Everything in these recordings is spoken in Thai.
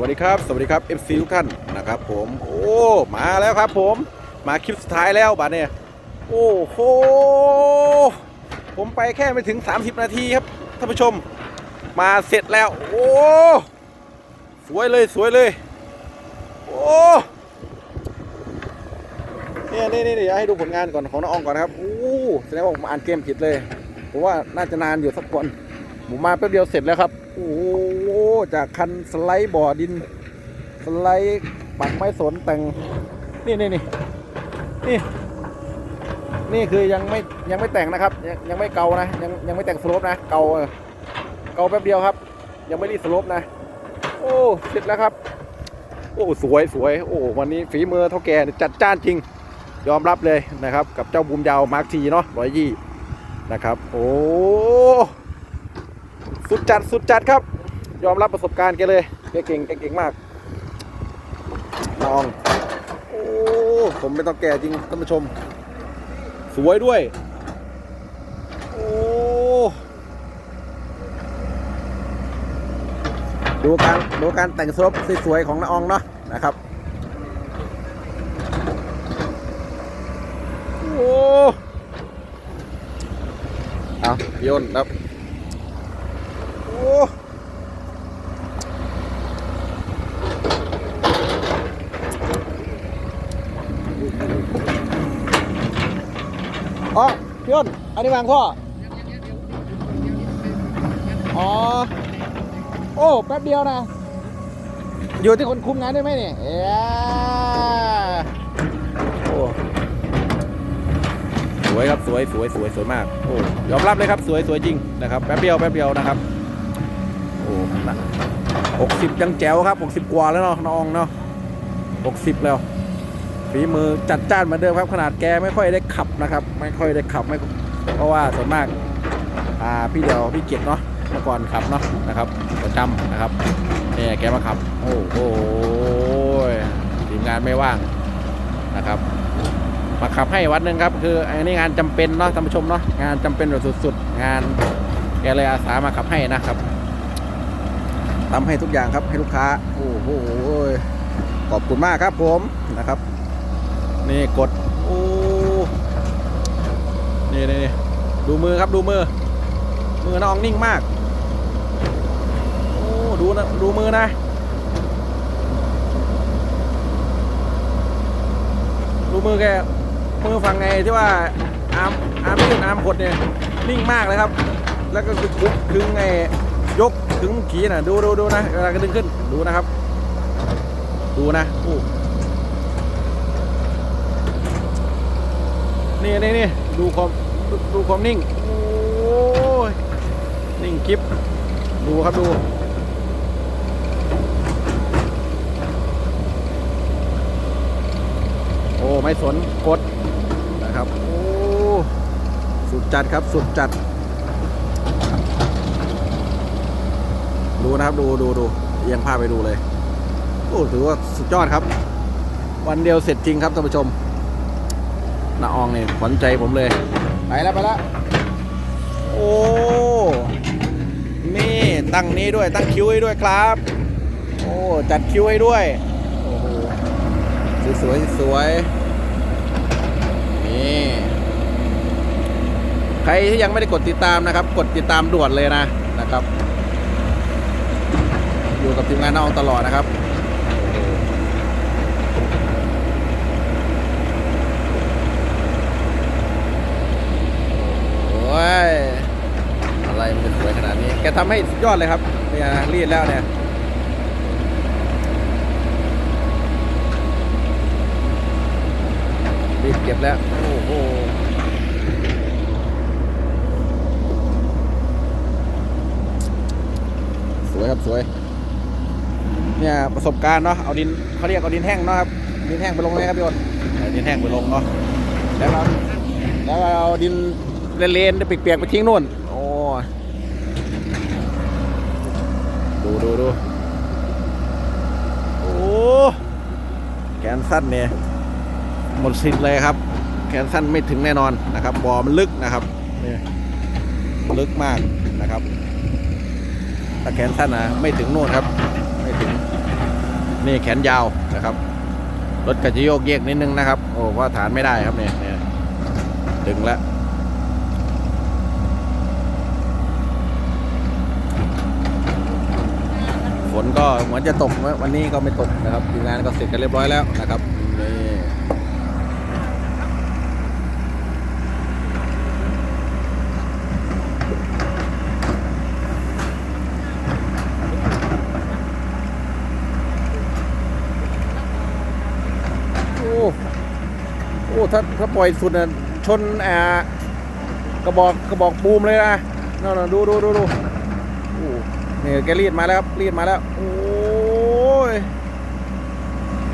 วัสดีครับ สวัสดีครับ FC ทุกท่านนะครับผม โอ้ มาแล้วครับผม มาคลิปสุดท้ายแล้วบัดเนี่ย โอ้โห ผมไปแค่ไม่ถึง 30 นาทีครับท่านผู้ชม มาเสร็จแล้ว โอ้ สวยเลยสวยเลย โอ้เนี่ยนี่นี่เดี๋ยวให้ดูผลงานก่อนของน้องอองก่อนนะครับ โอ้ แสดงว่าผมอ่านเกมผิดเลย ผมว่าน่าจะนานอยู่สักคน ผมมาแป๊บเดียวเสร็จแล้วครับ โอ้โหจากคันสไลด์บ่อดิน สไลด์ปักไม้สนแต่ง นี่นี่นี่นี่ นี่คือยังไม่ยังไม่แต่งนะครับ ยังยังไม่เกานะ ยังยังไม่แต่งสโลปนะ เกาเกาแป๊บเดียวครับ ยังไม่รีสโลปนะ โอ้เสร็จแล้วครับ โอ้สวยสวย โอ้วันนี้ฝีมือเท่าแก่จัดจ้านจริง ยอมรับเลยนะครับ กับเจ้าบูมยาวมาร์คทีเนาะร้อยยี่นะครับ โอ้ สุดจัดสุดจัดครับ ยอมรับประสบการณ์แกเลยแกเก่งแกเก่งมากน้องโอ้ผมไม่ต้องแก่จริงท่านผู้ชม สวยด้วย โอ้ดูการดูการแต่งสลบสวยๆของน้าอองเนาะนะครับโอ้เอาโยนครับ โอ้ อ๋อพี่อ้นอันนี้วางพ่ออ๋อ โอ้ แป๊บเดียวนะ อยู่ที่คนคุมงานได้ไหมเนี่ยเอ้โอ้สวยครับสวยสวยสวยสวยมากโอ้ยอมรับเลยครับสวยสวยจริงนะครับแป๊บเดียวแป๊บเดียวนะครับโอ้หกสิบยังแจ๋วครับหกสิบกว่าแล้วเนาะน้องเนาะหกสิบแล้ว ฝีมือจัดจ้านเหมือนเดิมครับขนาดแกไม่ค่อยได้ขับนะครับ ไม่ค่อยได้ขับไม่เพราะว่าส่วนมากอ่าพี่เดียวพี่เกียรติเนาะเมื่อก่อนขับเนาะนะครับประจำนะครับเนี่ยแกมาขับ โอ้โหทีมงานไม่ว่างนะครับ มาขับให้วัดหนึ่งครับ คืออันนี้งานจำเป็นเนาะท่านผู้ชมเนาะงานจำเป็นแบบสุดๆ งานแกเลยอาสามาขับให้นะครับทำให้ทุกอย่างครับให้ลูกค้า โอ้โหขอบคุณมากครับผมนะครับ นี่กดโอ้นี่นี่ดูมือครับดูมือ มือน้องนิ่งมากโอ้ดูนะดูมือนะ ดูมือแกมือฝั่งไงที่ว่าอาร์มอาร์มยืดอาร์มหดเนี่ยนิ่งมากเลยครับ แล้วก็คือคุกคึงไงยกถึงขีน่ะดูดูดูนะเวลากระดึงขึ้นดูนะครับ ดูนะโอ้ นี่นี่นี่ดูความดูดูความนิ่ง โอ้ย นิ่งกิฟดูครับดู โอ้ ไม่สนกดนะครับ โอ้ สุดจัดครับ สุดจัด ดูนะครับ ดูดูดูเอียงภาพไปดูเลย โอ้ ถือว่าสุดยอดครับ วันเดียวเสร็จจริงครับท่านผู้ชม นาอองเนี่ยขวัญใจผมเลย ไปแล้วไปแล้วโอ้นี่ตั้งนี้ด้วยตั้งคิวให้ด้วยครับ โอ้จัดคิวให้ด้วยโอ้โหสวยสวยนี่ใครที่ยังไม่ได้กดติดตามนะครับ กดติดตามด่วนเลยนะนะครับ อยู่กับทีมงานน้องตลอดนะครับโอ้ยอะไรมันจะสวยขนาดนี้ แกทำให้สุดยอดเลยครับเนี่ยนะรีดแล้วเนี่ยรีบเก็บแล้ว โอ้โหสวยครับสวย เนี่ยประสบการณ์เนาะเอาดินเขาเรียกเอาดินแห้งเนาะครับดินแห้งไปลงเลยครับพี่อ้นเอาดินแห้งไปลงเนาะแล้วเราแล้วเราเอาดินเลนๆเปียกๆไปทิ้งนู่น โอ้ย ดูดูดูโอ้แขนสั้นเนี่ยหมดสิทธิ์เลยครับ แขนสั้นไม่ถึงแน่นอนนะครับบ่อมันลึกนะครับนี่ลึกมากนะครับถ้าแขนสั้นนะไม่ถึงโน่นครับ ไม่ถึงนี่แขนยาวนะครับรถกระจะโยกเยกนิดนึงนะครับ โอ้ว่าฐานไม่ได้ครับเนี่ยเนี่ยดึงแล้วฝน ก็เหมือนจะตกวันนี้ก็ไม่ตกนะครับทีมงานก็เสร็จกันเรียบร้อยแล้วนะครับนี่โอ้โอ้ถ้าถ้าปล่อยสุดน่ะชนแอ่ากระบอกกระบอกบูมเลยนะนั่นๆดูดูดูดูโอ้ นี่แกรีดมาแล้วครับรีดมาแล้ว โอ้ย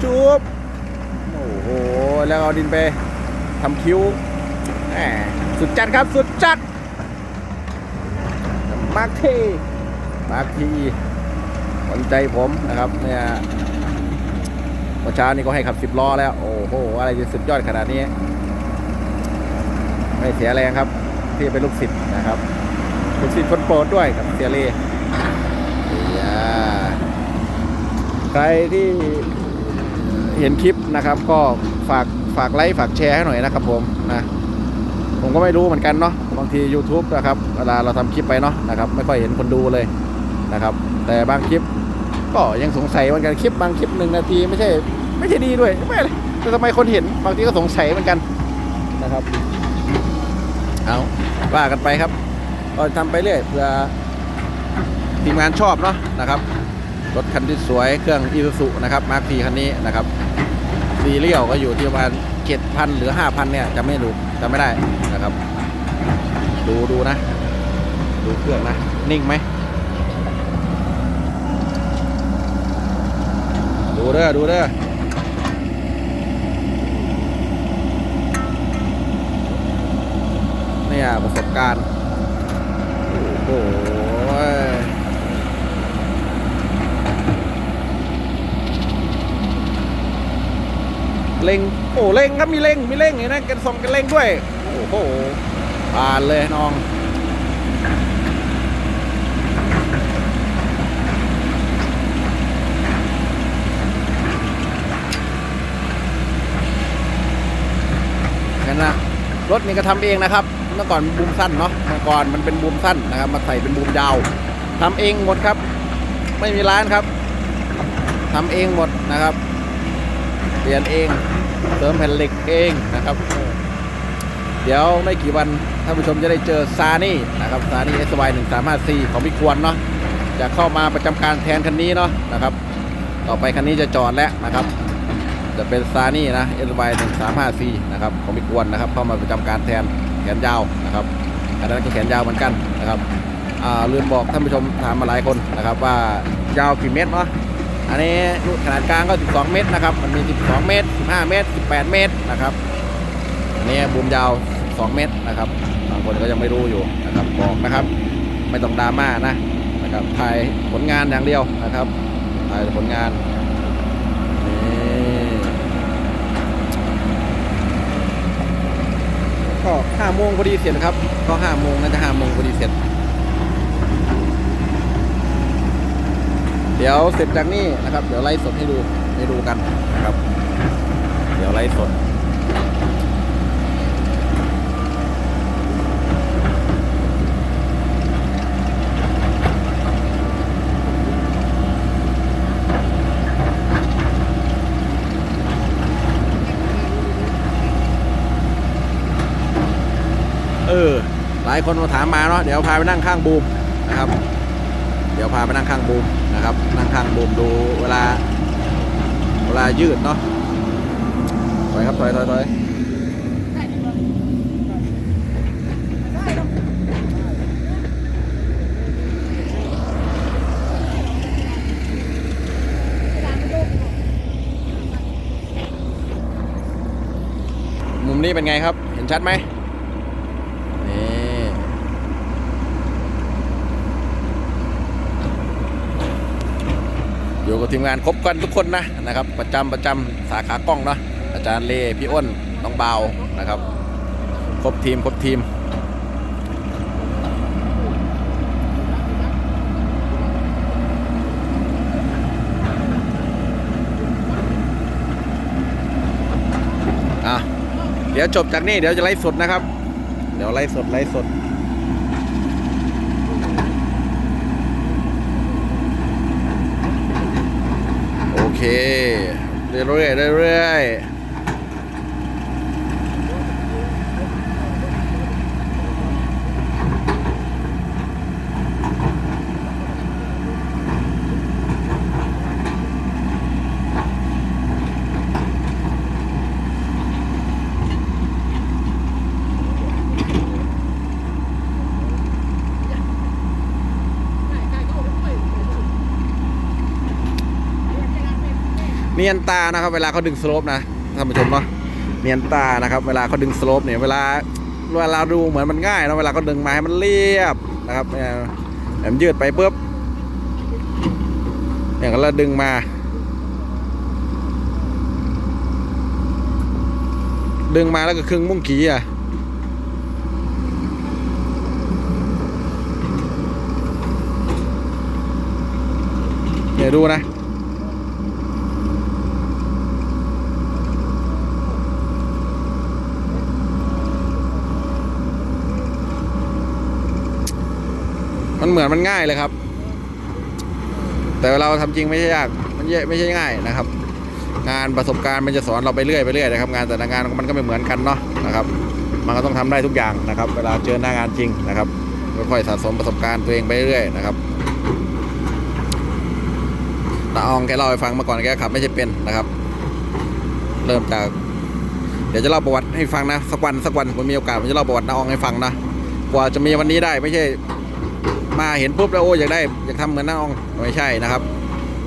จุบโอ้โห แล้วเอาดินไปทำคิ้วแหมสุดจัดครับสุดจัด มาร์คทีมาร์คทีสนใจผมนะครับเนี่ยเมื่อเช้านี้ก็ให้ขับสิบล้อแล้ว โอ้โห อะไรจะสุดยอดขนาดนี้ ไม่เสียแรงครับ ที่เป็นลูกศิษย์นะครับลูกศิษย์คนโปรดด้วยกับเสียเล่อย่า ใครที่เห็นคลิปนะครับ ก็ฝากฝากไลค์ฝากแชร์ให้หน่อยนะครับผมนะผมก็ไม่รู้เหมือนกันเนาะบางที YouTube นะครับเวลาเราทำคลิปไปเนาะนะครับไม่ค่อยเห็นคนดูเลยนะครับ แต่บางคลิปก็ยังสงสัยเหมือนกันคลิปบางคลิปหนึ่งนาทีไม่ใช่ไม่ใช่ดีด้วยไม่เลยแต่ทำไมคนเห็นบางทีก็สงสัยเหมือนกันนะครับเอาว่ากันไปครับก็ทำไปเรื่อยเพื่อทีมงานชอบเนาะนะครับ รถคันที่สวยเครื่องอีซูซุนะครับมาร์คพีคันนี้นะครับซีเรียลก็อยู่ที่ประมาณเจ็ดพันหรือห้าพันเนี่ยจะไม่รู้จะไม่ได้นะครับ ดูดูนะ ดูเครื่องนะ นิ่งไหมดูเด้อดูเด้อเนี่ยประสบการณ์ โอ้โห เล็งโอ้เล็งครับมีเล็งมีเล็งเห็นไหมกันส่งกันเล็งด้วยโอ้โหผ่านเลยน้องเห็นนะรถนี่ก็ทำเองนะครับ เมื่อก่อนบูมสั้นเนาะเมื่อก่อนมันเป็นบูมสั้นนะครับ มาใส่เป็นบูมยาวทำเองหมดครับ ไม่มีร้านครับทำเองหมดนะครับ เปลี่ยนเอง เติมแผ่นเหล็กเองนะครับ เดี๋ยวไม่กี่วันท่านผู้ชมจะได้เจอซานี่นะครับซานี่ SY 1 3 5 4ของพี่ควรเนาะจะเข้ามาประจำการแทนคันนี้เนาะนะครับ ต่อไปคันนี้จะจอดแล้วนะครับ จะเป็นซานี่นะ SY 1 3 5 4นะครับของพี่กวนนะครับ เข้ามาประจำการแทนแขนยาวนะครับอันนั้นก็แขนยาวเหมือนกันนะครับลืมบอกท่านผู้ชมถามมาหลายคนนะครับว่ายาวกี่เมตรเนาะ อันนี้ขนาดกลางก็ 12 เมตรนะครับ มันมี 12 เมตร 15 เมตร 18 เมตรนะครับ อันนี้บูมยาว 2 เมตรนะครับ บางคนก็ยังไม่รู้อยู่นะครับบอกนะครับ ไม่ต้องดราม่านะนะครับ ถ่ายผลงานอย่างเดียวนะครับ ถ่ายผลงานก็ห้าโมงพอดีเสร็จครับ ก็ห้าโมงน่าจะห้าโมงพอดีเสร็จ เดี๋ยวเสร็จจากนี้นะครับ เดี๋ยวไลฟ์สดให้ดูให้ดูกันนะครับ เดี๋ยวไลฟ์สดเออหลายคนมาถามมาเนาะเดี๋ยวพาไปนั่งข้างบูมนะครับ เดี๋ยวพาไปนั่งข้างบูม นะครับนั่งข้างบูมดูเวลา เวลายืดเนาะถอยครับถอยถอยถอยมุมนี้เป็นไงครับ เห็นชัดไหม ทีมงานครบกันทุกคนนะนะครับ ประจำประจำสาขากล้องเนาะอาจารย์เลพี่อ้นน้องเบานะครับ ครบทีมครบทีมอะเดี๋ยวจบจากนี้เดี๋ยวจะไล่สดนะครับ เดี๋ยวไล่สดไล่สด เคเรื่อยๆเรื่อยๆ นียนตานะครับ เวลาเขาดึงสโลปนะท่านผู้ชมเนาะเนียนตานะครับ เวลาเขาดึงสโลปเนี่ยเวลาเวลาดูเหมือนมันง่ายนะเวลาเขาดึงมาให้มันเรียบนะครับเนี่ยแบบยืดไปปุ๊บอย่างนั้นเราดึงมา ดึงมาแล้วก็ครึ่งมุ้งขีอะเดี๋ยวดูนะ มันเหมือนมันง่ายเลยครับ แต่เราทำจริงไม่ใช่ยาก มันเยไม่ใช่ง่ายนะครับ งานประสบการณ์มันจะสอนเราไปเรื่อยไปเรื่อยนะครับ งานแต่ละงานมันก็ไม่เหมือนกันเนาะนะครับ มันก็ต้องทำได้ทุกอย่างนะครับ เวลาเจอหน้างานจริงนะครับค่อยๆสะสมประสบการณ์ตัวเองไปเรื่อยนะครับตาอองแกเล่าให้ฟังมาก่อนแกขับไม่ใช่เป็นนะครับ เริ่มจาก เดี๋ยวจะเล่าประวัติให้ฟังนะสักวันสักวันผมมีโอกาสผมจะเล่าประวัติน้าอองให้ฟังนะกว่าจะมีวันนี้ได้ไม่ใช่ มาเห็นปุ๊บแล้วโอ้อยากได้อยากทำเหมือนน้าอองไม่ใช่นะครับ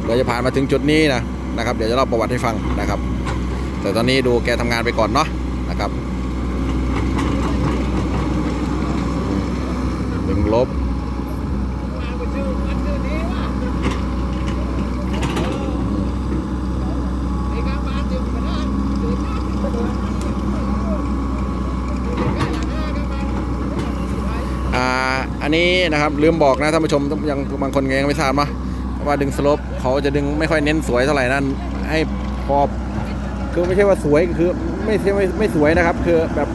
เดี๋ยวจะผ่านมาถึงจุดนี้นะนะครับ เดี๋ยวจะเล่าประวัติให้ฟังนะครับ แต่ตอนนี้ดูแกทำงานไปก่อนเนาะนะครับดึงลบ อ่าอันนี้นะครับลืมบอกนะท่านผู้ชมยังบางคนยังไม่ทราบเนาะว่าดึงสลปเขาจะดึงไม่ค่อยเน้นสวยเท่าไหร่นั่นให้พอคือไม่ใช่ว่าสวยคือไม่ใช่ไม่ไม่สวยนะครับ คือแบบ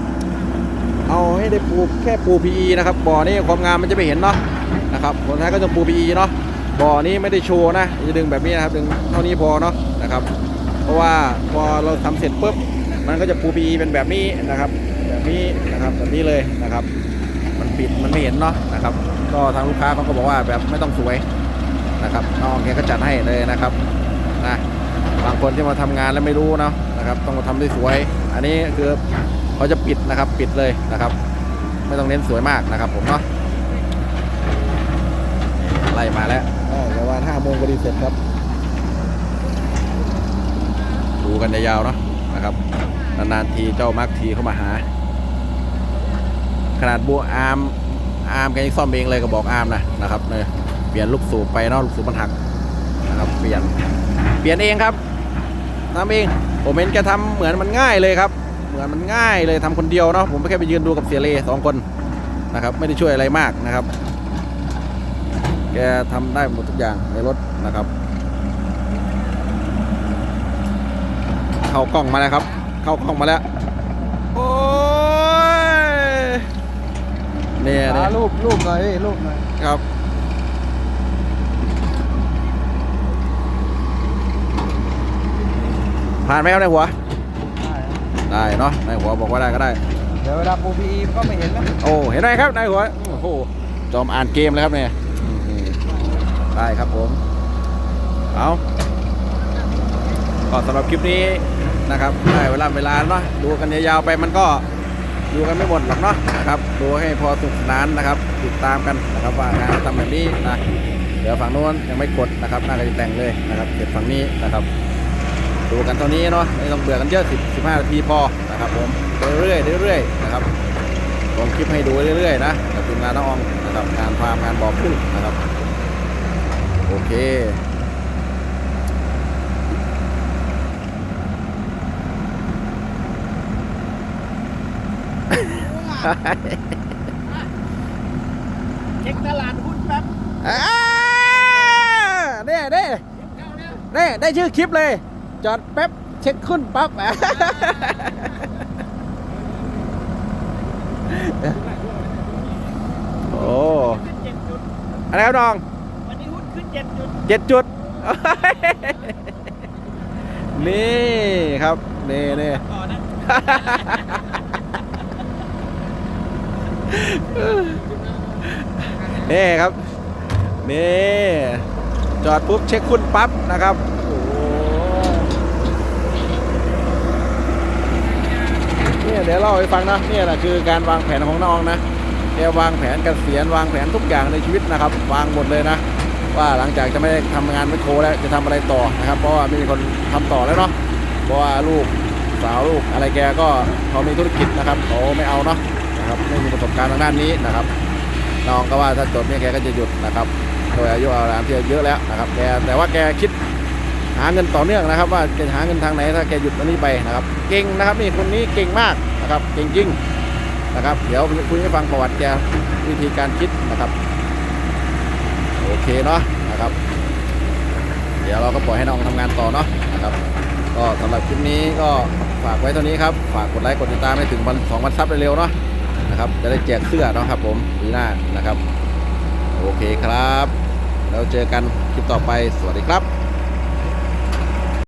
เอาให้ได้ปูแค่ปู PE นะครับบ่อนี้ความงามมันจะไม่เห็นเนาะนะครับคนท้ายก็จะปู PE เนาะบ่อนี้ไม่ได้โชว์นะจะดึงแบบนี้นะครับดึงเท่านี้พอเนาะนะครับ เพราะว่าพอเราทำเสร็จปุ๊บมันก็จะปู PE เป็นแบบนี้นะครับ แบบนี้นะครับแบบนี้เลยนะครับ ปิดมันไม่เห็นเนาะนะครับ ก็ทางลูกค้าเขาก็บอกว่าแบบไม่ต้องสวยนะครับน้องแกก็จัดให้เลยนะครับนะบางคนที่มาทำงานแล้วไม่รู้เนาะนะครับ ต้องมาทำได้สวย อันนี้คือเขาจะปิดนะครับปิดเลยนะครับ ไม่ต้องเน้นสวยมากนะครับ ผมเนาะไล่มาแล้วประมาณห้าโมงพอดีเสร็จครับดูกันยาวๆเนาะนะครับนานๆทีเจ้ามักทีเข้ามาหา ขนาดบัวอาร์มอาร์มแกยังซ่อมเองเลยก็บอกอาร์มนะนะครับเนี่ยเปลี่ยนลูกสูบไปเนาะลูกสูบมันหักนะครับเปลี่ยนเปลี่ยนเองครับทำเองผมเห็นแกทำเหมือนมันง่ายเลยครับ เหมือนมันง่ายเลยทำคนเดียวเนาะผมแค่ไปยืนดูกับเสียเลสองคนนะครับไม่ได้ช่วยอะไรมากนะครับ แกทำได้หมดทุกอย่างในรถนะครับ เข้ากล้องมาแล้วครับ เข้ากล้องมาแล้ว โอ้ย เนี่ยหาเนี่ยรูปรูปหน่อยดิรูปหน่อยครับ ผ่านไหมครับในหัวได้ครับได้เนาะในหัวบอกว่าได้ก็ได้ เดี๋ยวเวลาปูพีมันก็ไม่เห็นนะโอ้เห็นไหมครับในหัวโอ้โหจอมอ่านเกมเลยครับเนี่ยอืมได้ครับผมเอาก็สำหรับคลิปนี้นะครับได้เวลาเวลาเนาะดูกันยาวๆไปมันก็ ดูกันไม่หมดหรอกเนาะนะครับดูให้พอสุกนานนะครับ ติดตามกันนะครับว่างานทำแบบนี้นะเดี๋ยวฝั่งโน้นยังไม่กดนะครับน่าจะแต่งเลยนะครับเสร็จฝั่งนี้นะครับ ดูกันเท่านี้เนาะไม่ต้องเบื่อกันเยอะ10 15นาทีพอนะครับผมไปเรื่อยๆเรื่อยๆนะครับลงคลิปให้ดูเรื่อยๆนะกับทีมงานน้องอองนะครับงานฟาร์มงานบ่อพึ่งนะครับโอเค เช็คตลาดหุ้นแป๊บอ่าเนี่ยเนี่ยเนี่ยได้ชื่อคลิปเลย จอดแป๊บเช็คขึ้นปั๊บอะโอ้ขึ้นเจ็ดจุด อะไรครับน้องวันนี้หุ้นขึ้นเจ็ดจุดเจ็ดจุด นี่ครับนี่นี่ก่อนนะ นี่ครับ นี่ จอดปุ๊บเช็คคุณปั๊บนะครับโอ้โหเนี่ยเดี๋ยวเล่าให้ฟังนะเนี่ยแหละคือการวางแผนของน้องนะแกวางแผนเกษียณวางแผนทุกอย่างในชีวิตนะครับ วางหมดเลยนะ ว่าหลังจากจะไม่ได้ทำงานไม่โคแล้วจะทำอะไรต่อนะครับ เพราะว่าไม่มีคนทำต่อแล้วเนาะเพราะว่าลูกสาวลูกอะไรแกก็เขามีธุรกิจนะครับเขาไม่เอาเนาะ นะครับไม่มีประสบการณ์ทางด้านนี้นะครับน้องก็ว่าถ้าจบเนี่ยแกก็จะหยุดนะครับโดยอายุอารามที่เยอะแล้วนะครับแกแต่ว่าแกคิดหาเงินต่อเนื่องนะครับ ว่าจะหาเงินทางไหนถ้าแกหยุดอันนี้ไปนะครับ เก่งนะครับนี่คนนี้เก่งมากนะครับเก่งจริงนะครับ เดี๋ยวคุยให้ฟังประวัติแกวิธีการคิดนะครับ โอเคเนาะนะครับ เดี๋ยวเราก็ปล่อยให้น้องทำงานต่อเนาะนะครับ ก็สำหรับคลิปนี้ก็ฝากไว้เท่านี้ครับ ฝากกดไลค์กดติดตามให้ถึงวันสองวันซับเร็วๆเนาะ นะครับ จะได้แจกเสื้อนะครับผมปีหน้านะครับ โอเคครับ แล้วเจอกันคลิปต่อไปสวัสดีครับ